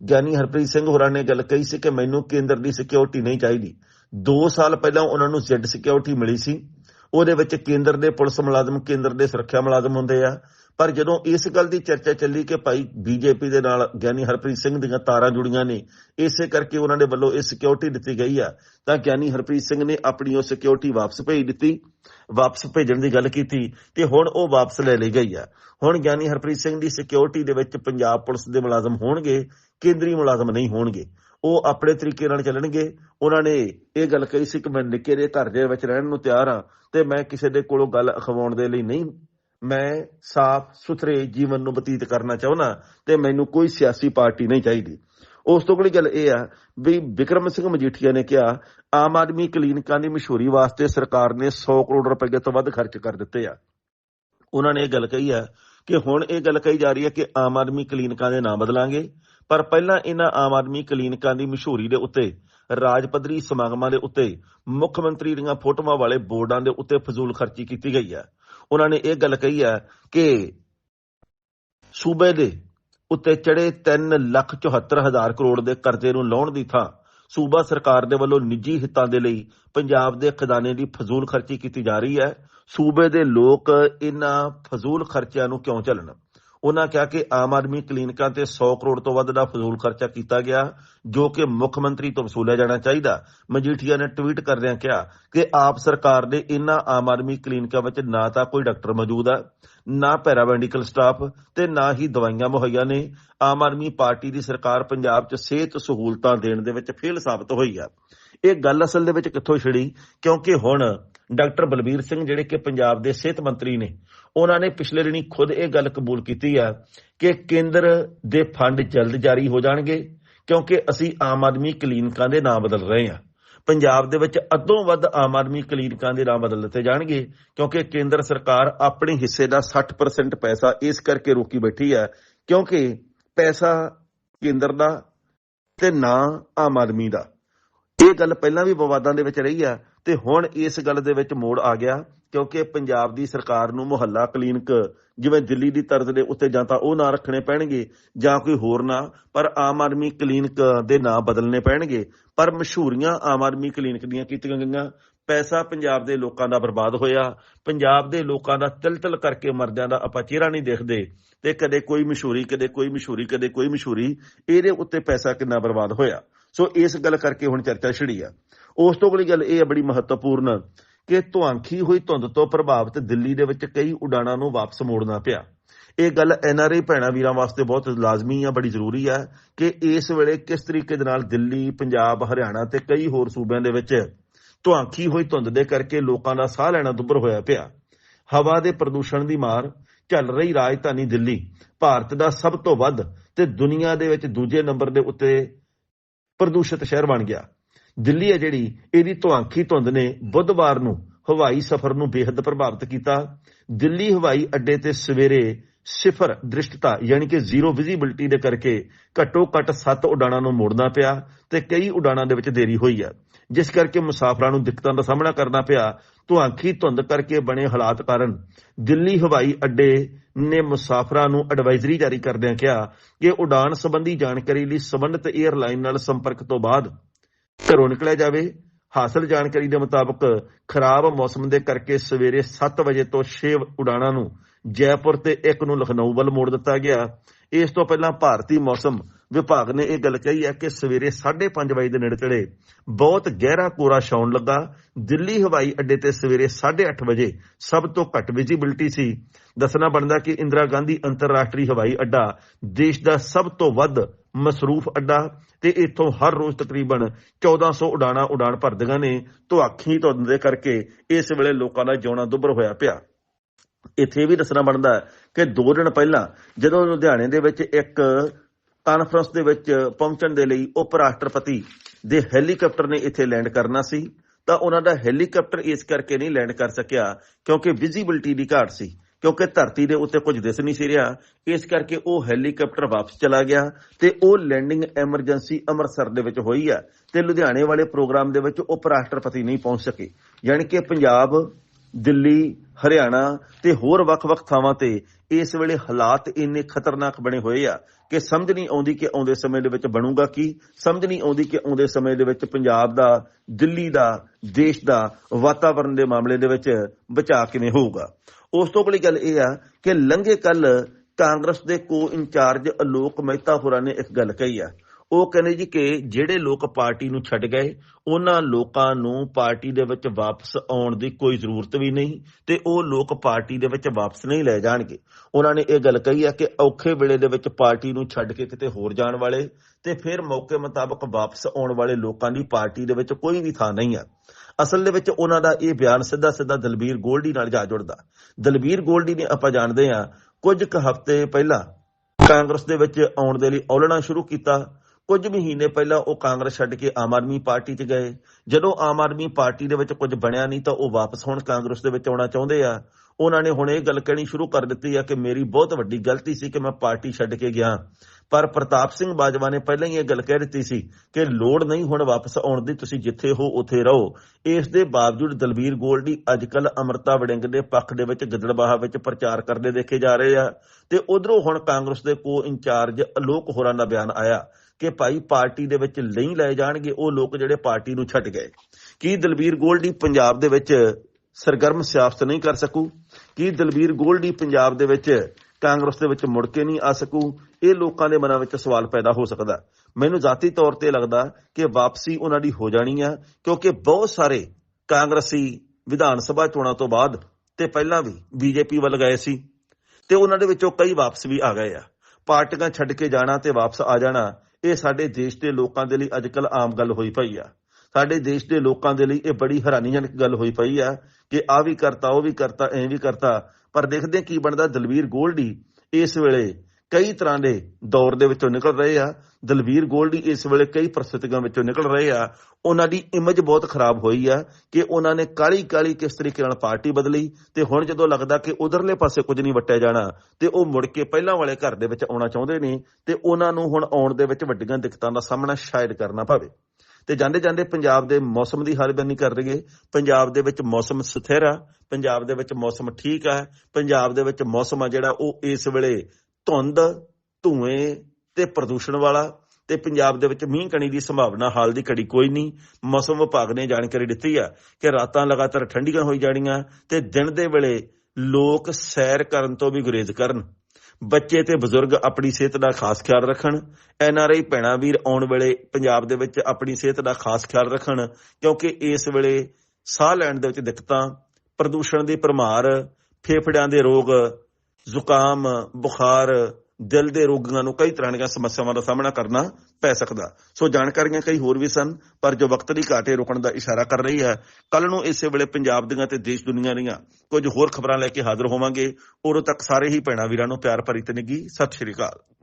ਗਿਆਨੀ ਹਰਪ੍ਰੀਤ ਸਿੰਘ ਹੋਰਾਂ ਨੇ ਗੱਲ ਕਹੀ ਸੀ ਕਿ ਮੈਨੂੰ ਕੇਂਦਰ ਦੀ ਸਿਕਿਉਰਿਟੀ ਨਹੀਂ ਚਾਹੀਦੀ। 2 ਸਾਲ ਪਹਿਲਾਂ ਉਹਨਾਂ ਨੂੰ ਜ਼ੈਡ ਸਿਕਿਉਰਿਟੀ ਮਿਲੀ ਸੀ। ਉਹਦੇ ਵਿੱਚ ਕੇਂਦਰ ਦੇ ਪੁਲਿਸ ਮੁਲਾਜ਼ਮ, ਕੇਂਦਰ ਦੇ ਸੁਰੱਖਿਆ ਮੁਲਾਜ਼ਮ ਹੁੰਦੇ ਆ। ਪਰ ਜਦੋਂ ਇਸ ਗੱਲ ਦੀ ਚਰਚਾ ਚੱਲੀ ਕਿ ਭਾਈ ਬੀਜੇਪੀ ਦੇ ਨਾਲ ਗਿਆਨੀ ਹਰਪ੍ਰੀਤ ਸਿੰਘ ਦੀਆਂ ਤਾਰਾਂ ਜੁੜੀਆਂ ਨੇ, ਇਸੇ ਕਰਕੇ ਉਹਨਾਂ ਦੇ ਵੱਲੋਂ ਇਹ ਸਿਕਿਉਰਿਟੀ ਦਿੱਤੀ ਗਈ ਆ, ਤਾਂ ਗਿਆਨੀ ਹਰਪ੍ਰੀਤ ਸਿੰਘ ਨੇ ਆਪਣੀ ਉਹ ਸਿਕਿਉਰਿਟੀ ਵਾਪਸ ਭੇਜ ਦਿੱਤੀ, ਵਾਪਸ ਭੇਜਣ ਦੀ ਗੱਲ ਕੀਤੀ ਤੇ ਹੁਣ ਉਹ ਵਾਪਸ ਲੈ ਲਈ ਗਈ ਆ। ਹੁਣ ਗਿਆਨੀ ਹਰਪ੍ਰੀਤ ਸਿੰਘ ਦੀ ਸਿਕਿਉਰਿਟੀ ਦੇ ਵਿੱਚ ਪੰਜਾਬ ਪੁਲਿਸ ਦੇ ਮੁਲਾਜ਼ਮ ਹੋਣਗੇ, ਕੇਂਦਰੀ ਮੁਲਾਜ਼ਮ ਨਹੀਂ ਹੋਣਗੇ, ਉਹ ਆਪਣੇ ਤਰੀਕੇ ਨਾਲ ਚੱਲਣਗੇ। ਉਹਨਾਂ ਨੇ ਇਹ ਗੱਲ ਕਹੀ ਸੀ ਕਿ ਮੈਂ ਨਿੱਕੇ ਦੇ ਘਰ ਦੇ ਵਿੱਚ ਰਹਿਣ ਨੂੰ ਤਿਆਰ ਹਾਂ ਤੇ ਮੈਂ ਕਿਸੇ ਦੇ ਕੋਲੋਂ ਗੱਲ ਅਖਵਾਉਣ ਦੇ ਲਈ ਨਹੀਂ ਮੈਂ ਸਾਫ਼ ਸੁਥਰੇ ਜੀਵਨ ਨੂੰ ਬਤੀਤ ਕਰਨਾ ਚਾਹੁੰਦਾ ਤੇ ਮੈਨੂੰ ਕੋਈ ਸਿਆਸੀ ਪਾਰਟੀ ਨਹੀਂ ਚਾਹੀਦੀ। ਉਸ ਤੋਂ ਅਗਲੀ ਗੱਲ ਇਹ ਆ ਵੀ ਵਿਕਰਮ ਸਿੰਘ ਮਜੀਠੀਆ ਨੇ ਕਿਹਾ, ਆਮ ਆਦਮੀ ਕਲੀਨਿਕਾਂ ਦੀ ਮਸ਼ਹੂਰੀ ਵਾਸਤੇ ਸਰਕਾਰ ਨੇ 100 ਕਰੋੜ ਰੁਪਏ ਤੋਂ ਵੱਧ ਖਰਚ ਕਰ ਦਿੱਤੇ ਆ। ਉਹਨਾਂ ਨੇ ਇਹ ਗੱਲ ਕਹੀ ਆ ਕਿ ਹੁਣ ਇਹ ਗੱਲ ਕਹੀ ਜਾ ਰਹੀ ਹੈ ਕਿ ਆਮ ਆਦਮੀ ਕਲੀਨਿਕਾਂ ਦੇ ਨਾਂ ਬਦਲਾਂਗੇ, ਪਰ ਪਹਿਲਾਂ ਇਹਨਾਂ ਆਮ ਆਦਮੀ ਕਲੀਨਿਕਾਂ ਦੀ ਮਸ਼ਹੂਰੀ ਦੇ ਉੱਤੇ ਰਾਜ ਪੱਧਰੀ ਸਮਾਗਮਾਂ ਦੇ ਉੱਤੇ, ਮੁੱਖ ਮੰਤਰੀ ਦੀਆਂ ਫੋਟੋਆਂ ਵਾਲੇ ਬੋਰਡਾਂ ਦੇ ਉੱਤੇ ਫਜ਼ੂਲ ਖਰਚੀ ਕੀਤੀ ਗਈ ਹੈ ਉਹਨਾਂ ਨੇ ਇਹ ਗੱਲ ਕਹੀ ਹੈ ਕਿ ਸੂਬੇ ਦੇ ਉੱਤੇ ਚੜੇ 3 ਲੱਖ 74 ਹਜ਼ਾਰ ਕਰੋੜ ਦੇ ਕਰਜ਼ੇ ਨੂੰ ਲਾਉਣ ਦੀ ਥਾਂ ਸੂਬਾ ਸਰਕਾਰ ਦੇ ਵੱਲੋਂ ਨਿੱਜੀ ਹਿੱਤਾਂ ਦੇ ਲਈ ਪੰਜਾਬ ਦੇ ਖਜ਼ਾਨੇ ਦੀ ਫਜ਼ੂਲ ਖਰਚੀ ਕੀਤੀ ਜਾ ਰਹੀ ਹੈ। ਸੂਬੇ ਦੇ ਲੋਕ ਇਹਨਾਂ ਫਜ਼ੂਲ ਖਰਚਿਆਂ ਨੂੰ ਕਿਉਂ ਚੱਲਣ ਉਹਨਾਂ ਕਿਹਾ ਕਿ ਆਮ ਆਦਮੀ ਕਲੀਨਿਕਾਂ ਤੇ 100 ਕਰੋੜ ਤੋਂ ਵੱਧ ਦਾ ਫਜ਼ੂਲ ਖਰਚਾ ਕੀਤਾ ਗਿਆ, ਜੋ ਕਿ ਮੁੱਖ ਮੰਤਰੀ ਤੋਂ ਵਸੂਲਿਆ ਜਾਣਾ ਚਾਹੀਦਾ। ਮਜੀਠੀਆ ਨੇ ਟਵੀਟ ਕਰਦਿਆਂ ਕਿਹਾ ਕਿ ਆਪ ਸਰਕਾਰ ਦੇ ਇਨ੍ਹਾਂ ਆਮ ਆਦਮੀ ਕਲੀਨਿਕਾਂ ਵਿੱਚ ਨਾ ਤਾਂ ਕੋਈ ਡਾਕਟਰ ਮੌਜੂਦ ਹੈ ਨਾ ਪੈਰਾਮੈਡੀਕਲ ਸਟਾਫ ਤੇ ਨਾ ਹੀ ਦਵਾਈਆਂ ਮੁਹੱਈਆ ਨੇ। ਆਮ ਆਦਮੀ ਪਾਰਟੀ ਦੀ ਸਰਕਾਰ ਪੰਜਾਬ 'ਚ ਸਿਹਤ ਸਹੂਲਤਾਂ ਦੇਣ ਦੇ ਵਿੱਚ ਫੇਲ ਸਾਬਤ ਹੋਈ ਆ। ਇਹ ਗੱਲ ਅਸਲ ਦੇ ਵਿੱਚ ਕਿੱਥੋਂ ਛਿੜੀ? ਕਿਉਂਕਿ ਹੁਣ ਡਾਕਟਰ ਬਲਬੀਰ ਸਿੰਘ ਜਿਹੜੇ ਕਿ ਪੰਜਾਬ ਦੇ ਸਿਹਤ ਮੰਤਰੀ ਨੇ, ਉਹਨਾਂ ਨੇ ਪਿਛਲੇ ਦਿਨੀ ਖੁਦ ਇਹ ਗੱਲ ਕਬੂਲ ਕੀਤੀ ਆ ਕਿ ਕੇਂਦਰ ਦੇ ਫੰਡ ਜਲਦ ਜਾਰੀ ਹੋ ਜਾਣਗੇ, ਕਿਉਂਕਿ ਅਸੀਂ ਆਮ ਆਦਮੀ ਕਲੀਨਿਕਾਂ ਦੇ ਨਾਂ ਬਦਲ ਰਹੇ ਹਾਂ। ਪੰਜਾਬ ਦੇ ਵਿੱਚ ਅੱਧੋਂ ਵੱਧ ਆਮ ਆਦਮੀ ਕਲੀਨਿਕਾਂ ਦੇ ਨਾਂ ਬਦਲ ਦਿੱਤੇ ਜਾਣਗੇ, ਕਿਉਂਕਿ ਕੇਂਦਰ ਸਰਕਾਰ ਆਪਣੇ ਹਿੱਸੇ ਦਾ 60% ਪੈਸਾ ਇਸ ਕਰਕੇ ਰੋਕੀ ਬੈਠੀ ਹੈ ਕਿਉਂਕਿ ਪੈਸਾ ਕੇਂਦਰ ਦਾ ਤੇ ਨਾ ਆਮ ਆਦਮੀ ਦਾ। ਇਹ ਗੱਲ ਪਹਿਲਾਂ ਵੀ ਵਿਵਾਦਾਂ ਦੇ ਵਿੱਚ ਰਹੀ ਆ ਤੇ ਹੁਣ ਇਸ ਗੱਲ ਦੇ ਵਿੱਚ ਮੋੜ ਆ ਗਿਆ ਕਿਉਂਕਿ ਪੰਜਾਬ ਦੀ ਸਰਕਾਰ ਨੂੰ ਮੁਹੱਲਾ ਕਲੀਨਿਕ ਜਿਵੇਂ ਦਿੱਲੀ ਦੀ ਤਰਜ਼ ਦੇ ਉੱਤੇ ਜਾਂ ਤਾਂ ਉਹ ਨਾਂ ਰੱਖਣੇ ਪੈਣਗੇ ਜਾਂ ਕੋਈ ਹੋਰ ਨਾਂ, ਪਰ ਆਮ ਆਦਮੀ ਕਲੀਨਿਕ ਦੇ ਨਾਂ ਬਦਲਣੇ ਪੈਣਗੇ। ਪਰ ਮਸ਼ਹੂਰੀਆਂ ਆਮ ਆਦਮੀ ਕਲੀਨਿਕ ਦੀਆਂ ਕੀਤੀਆਂ ਗਈਆਂ। ਪੈਸਾ ਪੰਜਾਬ ਦੇ ਲੋਕਾਂ ਦਾ ਬਰਬਾਦ ਹੋਇਆ। ਪੰਜਾਬ ਦੇ ਲੋਕਾਂ ਦਾ ਤਿਲ-ਤਿਲ ਕਰਕੇ ਮਰਦਿਆਂ ਦਾ ਆਪਾਂ ਚਿਹਰਾ ਨਹੀਂ ਦੇਖਦੇ। ਤੇ ਕਦੇ ਕੋਈ ਮਸ਼ਹੂਰੀ, ਕਦੇ ਕੋਈ ਮਸ਼ਹੂਰੀ, ਕਦੇ ਕੋਈ ਮਸ਼ਹੂਰੀ, ਇਹਦੇ ਉੱਤੇ ਪੈਸਾ ਕਿੰਨਾ ਬਰਬਾਦ ਹੋਇਆ। ਸੋ ਇਸ ਗੱਲ ਕਰਕੇ ਹੁਣ ਚਰਚਾ ਛਿੜੀ ਆ। ਉਸ ਤੋਂ ਅਗਲੀ ਗੱਲ ਇਹ ਹੈ ਬੜੀ ਮਹੱਤਵਪੂਰਨ ਕਿ ਧੁਆਂਖੀ ਹੋਈ ਧੁੰਦ ਤੋਂ ਪ੍ਰਭਾਵਿਤ ਦਿੱਲੀ ਦੇ ਵਿੱਚ ਕਈ ਉਡਾਣਾਂ ਨੂੰ ਵਾਪਸ ਮੋੜਨਾ ਪਿਆ। ਇਹ ਗੱਲ ਐਨਆਰਆਈ ਭੈਣਾ ਵੀਰਾਂ ਵਾਸਤੇ ਬਹੁਤ ਲਾਜ਼ਮੀ ਆ, ਬੜੀ ਜ਼ਰੂਰੀ ਆ ਕਿ ਇਸ ਵੇਲੇ ਕਿਸ ਤਰੀਕੇ ਦੇ ਨਾਲ ਦਿੱਲੀ, ਪੰਜਾਬ, ਹਰਿਆਣਾ ਤੇ ਕਈ ਹੋਰ ਸੂਬਿਆਂ ਦੇ ਵਿੱਚ ਧੁਆਂਖੀ ਹੋਈ ਧੁੰਦ ਦੇ ਕਰਕੇ ਲੋਕਾਂ ਦਾ ਸਾਹ ਲੈਣਾ ਦੁੱਭਰ ਹੋਇਆ ਪਿਆ। ਹਵਾ ਦੇ ਪ੍ਰਦੂਸ਼ਣ ਦੀ ਮਾਰ, ਚੱਲ ਰਹੀ ਰਾਜਧਾਨੀ ਦਿੱਲੀ, ਭਾਰਤ ਦਾ ਸਭ ਤੋਂ ਵੱਧ ਤੇ ਦੁਨੀਆ ਦੇ ਵਿੱਚ ਦੂਜੇ ਨੰਬਰ ਦੇ ਉੱਤੇ ਪ੍ਰਦੂਸ਼ਿਤ ਸ਼ਹਿਰ ਬਣ ਗਿਆ। ਦਿੱਲੀ ਹੈ ਜਿਹੜੀ, ਇਹਦੀ ਧੁਆਂਖੀ ਧੁੰਦ ਨੇ ਬੁੱਧਵਾਰ ਨੂੰ ਹਵਾਈ ਸਫ਼ਰ ਨੂੰ ਬੇਹੱਦ ਪ੍ਰਭਾਵਿਤ ਕੀਤਾ। ਦਿੱਲੀ ਹਵਾਈ ਅੱਡੇ ਤੇ ਸਵੇਰੇ ਸਿਫਰ ਦ੍ਰਿਸ਼ਟਤਾ, ਯਾਨੀ ਕਿ ਜ਼ੀਰੋ ਵਿਜੀਬਿਲਟੀ ਦੇ ਕਰਕੇ ਘੱਟੋ ਘੱਟ 7 ਉਡਾਣਾਂ ਨੂੰ ਮੋੜਨਾ ਪਿਆ ਤੇ ਕਈ ਉਡਾਣਾਂ ਦੇ ਵਿੱਚ ਦੇਰੀ ਹੋਈ ਹੈ ਜਿਸ ਕਰਕੇ ਮੁਸਾਫਰਾਂ ਨੂੰ ਦਿੱਕਤਾਂ ਦਾ ਸਾਹਮਣਾ ਕਰਨਾ ਪਿਆ। ਧੁਆਂਖੀ ਧੁੰਦ ਕਰਕੇ ਬਣੇ ਹਾਲਾਤ ਕਾਰਨ ਦਿੱਲੀ ਹਵਾਈ ਅੱਡੇ ਨੇ ਮੁਸਾਫਰਾਂ ਨੂੰ ਐਡਵਾਈਜ਼ਰੀ ਜਾਰੀ ਕਰਦਿਆਂ ਕਿਹਾ ਕਿ ਉਡਾਣ ਸੰਬੰਧੀ ਜਾਣਕਾਰੀ ਲਈ ਸਬੰਧਤ 에ਅਰਲਾਈਨ ਨਾਲ ਸੰਪਰਕ ਤੋਂ ਬਾਅਦ ਘਰੋਂ ਨਿਕਲਿਆ ਜਾਵੇ। ਹਾਸਲ ਜਾਣਕਾਰੀ ਦੇ ਮੁਤਾਬਕ ਖਰਾਬ ਮੌਸਮ ਦੇ ਕਰਕੇ ਸਵੇਰੇ 7 ਵਜੇ ਤੋਂ 6 ਉਡਾਣਾਂ ਨੂੰ ਜੈਪੁਰ ਤੇ ਇੱਕ ਨੂੰ ਲਖਨਊ ਵੱਲ ਮੋੜ ਦਿੱਤਾ ਗਿਆ। ਇਸ ਤੋਂ ਪਹਿਲਾਂ ਭਾਰਤੀ ਮੌਸਮ ਵਿਭਾਗ ਨੇ ਇਹ ਗੱਲ ਕਹੀ ਹੈ ਕਿ ਸਵੇਰੇ 5:30 ਵਜੇ ਦੇ ਨੇੜੇ ਬਹੁਤ ਗਹਿਰਾ ਕੋਰਾ ਛਾਉਣ ਲੱਗਾ। ਦਿੱਲੀ ਹਵਾਈ ਅੱਡੇ ਤੇ ਸਵੇਰੇ 8:30 ਵਜੇ ਸਭ ਤੋਂ ਘੱਟ ਵਿਜ਼ਿਬਿਲਟੀ ਸੀ। ਦੱਸਣਾ ਬਣਦਾ ਕਿ ਇੰਦਰਾ ਗਾਂਧੀ ਅੰਤਰਰਾਸ਼ਟਰੀ ਹਵਾਈ ਅੱਡਾ ਦੇਸ਼ ਦਾ ਸਭ ਤੋਂ ਵੱਧ ਮਸਰੂਫ ਅੱਡਾ ਤੇ ਇੱਥੋਂ ਹਰ ਰੋਜ਼ ਤਕਰੀਬਨ 1400 ਉਡਾਣਾਂ ਉਡਾਣ ਭਰਦੀਆਂ ਨੇ ਧੁਆਖੀ ਧੁੰਦ ਦੇ ਕਰਕੇ ਇਸ ਵੇਲੇ ਲੋਕਾਂ ਦਾ ਜਿਉਣਾ ਦੁੱਭਰ ਹੋਇਆ ਪਿਆ। ਇੱਥੇ ਵੀ ਦੱਸਣਾ ਬਣਦਾ ਕਿ 2 ਦਿਨ ਪਹਿਲਾਂ ਜਦੋਂ ਲੁਧਿਆਣੇ ਦੇ ਵਿੱਚ ਇੱਕ ਕਾਨਫਰੰਸ ਦੇ ਵਿੱਚ ਪਹੁੰਚਣ ਦੇ ਲਈ ਉਪ ਰਾਸ਼ਟਰਪਤੀ ਦੇ ਹੈਲੀਕਾਪਟਰ ਨੇ ਇੱਥੇ ਲੈਂਡ ਕਰਨਾ ਸੀ, ਤਾਂ ਉਹਨਾਂ ਦਾ ਹੈਲੀਕਾਪਟਰ ਇਸ ਕਰਕੇ ਨਹੀਂ ਲੈਂਡ ਕਰ ਸਕਿਆ ਕਿਉਂਕਿ ਵਿਜ਼ਿਬਿਲਟੀ ਦੀ ਘਾਟ ਸੀ। ਕਿਉਂਕਿ ਧਰਤੀ ਦੇ ਉੱਤੇ ਕੁਝ ਦਿਸ ਨਹੀਂ ਸੀ ਰਿਹਾ। ਇਸ ਕਰਕੇ ਉਹ ਹੈਲੀਕਾਪਟਰ ਵਾਪਸ ਚਲਾ ਗਿਆ ਤੇ ਉਹ ਲੈਂਡਿੰਗ ਐਮਰਜੈਂਸੀ ਅੰਮ੍ਰਿਤਸਰ ਦੇ ਵਿੱਚ ਹੋਈ ਹੈ ਤੇ ਲੁਧਿਆਣੇ ਵਾਲੇ ਪ੍ਰੋਗਰਾਮ ਦੇ ਵਿੱਚ ਉਪ ਰਾਸ਼ਟਰਪਤੀ ਨਹੀਂ ਪਹੁੰਚ ਸਕੇ। ਯਾਨੀ ਕਿ ਪੰਜਾਬ, ਦਿੱਲੀ, ਹਰਿਆਣਾ ਤੇ ਹੋਰ ਵੱਖ-ਵੱਖ ਥਾਵਾਂ ਤੇ ਇਸ ਵੇਲੇ ਹਾਲਾਤ ਇੰਨੇ ਖਤਰਨਾਕ ਬਣੇ ਹੋਏ ਆ ਕਿ ਸਮਝ ਨਹੀਂ ਆਉਂਦੀ ਕਿ ਆਉਂਦੇ ਸਮੇਂ ਦੇ ਵਿੱਚ ਬਣੂਗਾ ਕੀ, ਸਮਝ ਨਹੀਂ ਆਉਂਦੀ ਕਿ ਆਉਂਦੇ ਸਮੇਂ ਦੇ ਵਿੱਚ ਪੰਜਾਬ ਦਾ, ਦਿੱਲੀ ਦਾ, ਦੇਸ਼ ਦਾ ਵਾਤਾਵਰਣ ਦੇ ਮਾਮਲੇ ਦੇ ਵਿੱਚ ਬਚਾਅ ਕਿਵੇਂ ਹੋਊਗਾ। ਉਸ ਤੋਂ ਅਗਲੀ ਗੱਲ ਇਹ ਆ ਕਿ ਲੰਘੇ ਕੱਲ ਕਾਂਗਰਸ ਦੇ ਕੋ ਇੰਚਾਰਜ ਅਲੋਕ ਮਹਿਤਾ ਹੋਰਾਂ ਨੇ ਇੱਕ ਗੱਲ ਕਹੀ ਆ। ਉਹ ਕਹਿੰਦੇ ਜੀ ਕਿ ਜਿਹੜੇ ਲੋਕ ਪਾਰਟੀ ਨੂੰ ਛੱਡ ਗਏ, ਉਹਨਾਂ ਲੋਕਾਂ ਨੂੰ ਪਾਰਟੀ ਦੇ ਵਿੱਚ ਵਾਪਸ ਆਉਣ ਦੀ ਕੋਈ ਜ਼ਰੂਰਤ ਵੀ ਨਹੀਂ ਤੇ ਉਹ ਲੋਕ ਪਾਰਟੀ ਦੇ ਵਿੱਚ ਵਾਪਸ ਨਹੀਂ ਲੈ ਜਾਣਗੇ। ਉਹਨਾਂ ਨੇ ਇਹ ਗੱਲ ਕਹੀ ਹੈ ਕਿ ਔਖੇ ਵੇਲੇ ਦੇ ਵਿੱਚ ਪਾਰਟੀ ਨੂੰ ਛੱਡ ਕੇ ਕਿਤੇ ਹੋਰ ਜਾਣ ਵਾਲੇ ਤੇ ਫਿਰ ਮੌਕੇ ਮੁਤਾਬਕ ਵਾਪਸ ਆਉਣ ਵਾਲੇ ਲੋਕਾਂ ਦੀ ਪਾਰਟੀ ਦੇ ਵਿੱਚ ਕੋਈ ਵੀ ਥਾਂ ਨਹੀਂ ਆ। ਅਸਲ ਦੇ ਵਿੱਚ ਉਹਨਾਂ ਦਾ ਇਹ ਬਿਆਨ ਸਿੱਧਾ ਸਿੱਧਾ ਦਲਬੀਰ ਗੋਲਡੀ ਨਾਲ ਜਾ ਜੁੜਦਾ। ਦਲਬੀਰ ਗੋਲਡੀ ਨੇ ਆਪਾਂ ਜਾਣਦੇ ਆ ਕੁਝ ਕੁ ਹਫ਼ਤੇ ਪਹਿਲਾਂ ਕਾਂਗਰਸ ਦੇ ਵਿੱਚ ਆਉਣ ਦੇ ਲਈ ਔਲਣਾ ਸ਼ੁਰੂ ਕੀਤਾ। ਕੁਝ ਮਹੀਨੇ ਪਹਿਲਾਂ ਉਹ ਕਾਂਗਰਸ ਛੱਡ ਕੇ ਆਮ ਆਦਮੀ ਪਾਰਟੀ 'ਚ ਗਏ। ਜਦੋਂ ਆਮ ਆਦਮੀ ਪਾਰਟੀ ਦੇ ਵਿੱਚ ਕੁਝ ਬਣਿਆ ਨਹੀਂ ਤਾਂ ਉਹ ਵਾਪਸ ਹੁਣ ਕਾਂਗਰਸ ਦੇ ਵਿੱਚ ਆਉਣਾ ਚਾਹੁੰਦੇ ਆ। ਉਹਨਾਂ ਨੇ ਹੁਣ ਇਹ ਗੱਲ ਕਹਿਣੀ ਸ਼ੁਰੂ ਕਰ ਦਿੱਤੀ ਆ ਕਿ ਮੇਰੀ ਬਹੁਤ ਵੱਡੀ ਗਲਤੀ ਸੀ ਕਿ ਮੈਂ ਪਾਰਟੀ ਛੱਡ ਕੇ ਗਿਆ। ਪਰ ਪ੍ਰਤਾਪ ਸਿੰਘ ਬਾਜਵਾ ਨੇ ਪਹਿਲਾਂ ਹੀ ਇਹ ਗੱਲ ਕਹਿ ਦਿੱਤੀ ਸੀ ਕਿ ਲੋੜ ਨਹੀਂ ਹੁਣ ਵਾਪਸ ਆਉਣ ਦੀ, ਤੁਸੀਂ ਜਿੱਥੇ ਹੋ, ਉੱਥੇ ਰਹੋ। ਇਸ ਦੇ ਬਾਵਜੂਦ ਦਲਬੀਰ ਗੋਲਡੀ ਅੱਜਕੱਲ ਅਮਰਤਾ ਵੜਿੰਗ ਦੇ ਪੱਖ ਦੇ ਵਿੱਚ ਗਿੱਦੜਬਾਹਾ ਵਿੱਚ ਪ੍ਰਚਾਰ ਕਰਦੇ ਦੇਖੇ ਜਾ ਰਹੇ ਆ। ਤੇ ਉਧਰੋਂ ਹੁਣ ਕਾਂਗਰਸ ਦੇ ਕੋ ਇੰਚਾਰਜ ਅਲੋਕ ਹੋਰਾਂ ਦਾ ਬਿਆਨ ਆਇਆ ਕਿ ਭਾਈ ਪਾਰਟੀ ਦੇ ਵਿੱਚ ਨਹੀਂ ਲਏ ਜਾਣਗੇ, ਉਹ ਲੋਕ ਜਿਹੜੇ ਪਾਰਟੀ ਨੂੰ ਛੱਡ ਗਏ। ਕੀ ਦਲਬੀਰ ਗੋਲਡੀ ਪੰਜਾਬ ਦੇ ਵਿੱਚ ਸਰਗਰਮ ਸਿਆਸਤ ਨਹੀਂ ਕਰ ਸਕੂ? ਕੀ ਦਲਬੀਰ ਗੋਲਡੀ ਪੰਜਾਬ ਦੇ ਵਿੱਚ ਕਾਂਗਰਸ ਦੇ ਵਿੱਚ ਮੁੜ ਕੇ ਨਹੀਂ ਆ ਸਕੂ, ਇਹ ਲੋਕਾਂ ਦੇ ਮਨਾਂ ਵਿੱਚ ਸਵਾਲ ਪੈਦਾ ਹੋ ਸਕਦਾ। ਮੈਨੂੰ ਜ਼ਾਤੀ ਤੌਰ ਤੇ ਲੱਗਦਾ ਕਿ ਵਾਪਸੀ ਉਹਨਾਂ ਦੀ ਹੋ ਜਾਣੀ ਆ, ਕਿਉਂਕਿ ਬਹੁਤ ਸਾਰੇ ਕਾਂਗਰਸੀ ਵਿਧਾਨ ਸਭਾ ਚੋਣਾਂ ਤੋਂ ਬਾਅਦ ਤੇ ਪਹਿਲਾਂ ਵੀ ਬੀਜੇਪੀ ਵੱਲ ਗਏ ਸੀ ਤੇ ਉਹਨਾਂ ਦੇ ਵਿੱਚੋਂ ਕਈ ਵਾਪਸ ਵੀ ਆ ਗਏ ਆ। ਪਾਰਟੀਆਂ ਛੱਡ ਕੇ ਜਾਣਾ ਤੇ ਵਾਪਸ ਆ ਜਾਣਾ, ਇਹ ਸਾਡੇ ਦੇਸ਼ ਦੇ ਲੋਕਾਂ ਦੇ ਲਈ ਅੱਜਕੱਲ ਆਮ ਗੱਲ ਹੋਈ ਪਈ ਆ। ਸਾਡੇ ਦੇਸ਼ ਦੇ ਲੋਕਾਂ ਦੇ ਲਈ ਇਹ ਬੜੀ ਹੈਰਾਨੀਜਨਕ ਗੱਲ ਹੋਈ ਪਈ ਆ ਕਿ ਆ ਵੀ ਕਰਤਾ, ਉਹ ਵੀ ਕਰਤਾ, ਐਂ ਵੀ ਕਰਤਾ। ਪਰ ਦੇਖਦੇ ਕੀ ਬਣਦਾ। ਦਲਵੀਰ ਗੋਲਡੀ ਇਸ ਵੇਲੇ ਕਈ ਤਰ੍ਹਾਂ ਦੇ ਦੌਰ ਦੇ ਵਿੱਚੋਂ ਨਿਕਲ ਰਹੇ ਆ। ਦਲਵੀਰ ਗੋਲਡੀ ਇਸ ਵੇਲੇ ਕਈ ਪ੍ਰਸਥਿਤੀਆਂ ਵਿੱਚੋਂ ਨਿਕਲ ਰਹੇ ਆ। ਉਹਨਾਂ ਦੀ ਇਮੇਜ ਬਹੁਤ ਖਰਾਬ ਹੋਈ ਆ ਕਿ ਉਹਨਾਂ ਨੇ ਕਾਲੀ ਕਾਲੀ ਕਿਸ ਤਰੀਕੇ ਨਾਲ ਪਾਰਟੀ ਬਦਲੀ ਤੇ ਹੁਣ ਜਦੋਂ ਲੱਗਦਾ ਕਿ ਉਧਰਲੇ ਪਾਸੇ ਕੁਝ ਨਹੀਂ ਵਟਿਆ ਜਾਣਾ ਤੇ ਉਹ ਮੁੜ ਕੇ ਪਹਿਲਾਂ ਵਾਲੇ ਘਰ ਦੇ ਵਿੱਚ ਆਉਣਾ ਚਾਹੁੰਦੇ ਨੇ ਤੇ ਉਹਨਾਂ ਨੂੰ ਹੁਣ ਆਉਣ ਦੇ ਵਿੱਚ ਵੱਡੀਆਂ ਦਿੱਕਤਾਂ ਦਾ ਸਾਹਮਣਾ ਸ਼ਾਇਦ ਕਰਨਾ ਪਵੇ। ਤੇ ਜਾਂਦੇ ਜਾਂਦੇ ਪੰਜਾਬ ਦੇ ਮੌਸਮ ਦੀ ਹਾਲਬੰਦੀ ਕਰ ਰਹੀਏ ਪੰਜਾਬ ਦੇ ਵਿੱਚ ਮੌਸਮ ਸਥਿਰ ਆ, ਪੰਜਾਬ ਦੇ ਵਿੱਚ ਮੌਸਮ ਠੀਕ ਆ, ਪੰਜਾਬ ਦੇ ਵਿੱਚ ਮੌਸਮ ਆ ਜਿਹੜਾ ਉਹ ਇਸ ਵੇਲੇ ਧੁੰਦ, ਧੂਏ ਤੇ ਪ੍ਰਦੂਸ਼ਣ ਵਾਲਾ ਤੇ ਪੰਜਾਬ ਦੇ ਵਿੱਚ ਮੀਂਹ ਕਣੀ ਦੀ ਸੰਭਾਵਨਾ ਹਾਲ ਦੀ ਘੜੀ ਕੋਈ ਨਹੀਂ। ਮੌਸਮ ਵਿਭਾਗ ਨੇ ਜਾਣਕਾਰੀ ਦਿੱਤੀ ਆ ਕਿ ਰਾਤਾਂ ਲਗਾਤਾਰ ਠੰਡੀਆਂ ਹੋਈ ਜਾਣੀਆਂ ਤੇ ਦਿਨ ਦੇ ਵੇਲੇ ਲੋਕ ਸੈਰ ਕਰਨ ਤੋਂ ਵੀ ਗੁਰੇਜ਼ ਕਰਨ। ਬੱਚੇ ਤੇ ਬਜ਼ੁਰਗ ਆਪਣੀ ਸਿਹਤ ਦਾ ਖਾਸ ਖਿਆਲ ਰੱਖਣ। ਐਨ ਆਰ ਆਈ ਭੈਣਾਂ ਵੀਰ ਆਉਣ ਵੇਲੇ ਪੰਜਾਬ ਦੇ ਵਿੱਚ ਆਪਣੀ ਸਿਹਤ ਦਾ ਖਾਸ ਖਿਆਲ ਰੱਖਣ, ਕਿਉਂਕਿ ਇਸ ਵੇਲੇ ਸਾਹ ਲੈਣ ਦੇ ਵਿੱਚ ਦਿੱਕਤਾਂ, ਪ੍ਰਦੂਸ਼ਣ ਦੀ ਭਰਮਾਰ, ਫੇਫੜਿਆਂ ਦੇ ਰੋਗ, ਜ਼ੁਕਾਮ, ਬੁਖਾਰ ਦਿਲ ਦੇ ਰੋਗੀਆਂ ਨੂੰ ਕਈ ਤਰ੍ਹਾਂ ਦੀਆਂ ਸਮੱਸਿਆਵਾਂ ਦਾ ਸਾਹਮਣਾ ਕਰਨਾ ਪੈ ਸਕਦਾ। ਸੋ ਜਾਣਕਾਰੀਆਂ ਕਈ ਹੋਰ ਵੀ ਸਨ, ਪਰ ਜੋ ਵਕਤ ਦੀ ਘਾਟੇ ਰੁਕਣ ਦਾ ਇਸ਼ਾਰਾ ਕਰ ਰਹੀ ਹੈ। ਕੱਲ ਨੂੰ ਇਸੇ ਵੇਲੇ ਪੰਜਾਬ ਦੀਆਂ ਤੇ ਦੇਸ਼ ਦੁਨੀਆ ਦੀਆਂ ਕੁਝ ਹੋਰ ਖਬਰਾਂ ਲੈ ਕੇ ਹਾਜ਼ਰ ਹੋਵਾਂਗੇ। ਉਦੋਂ ਤੱਕ ਸਾਰੇ ਹੀ ਭੈਣਾਂ ਵੀਰਾਂ ਨੂੰ ਪਿਆਰ ਭਰੀ ਤਨਗੀ ਸਤਿ ਸ਼੍ਰੀ ਅਕਾਲ।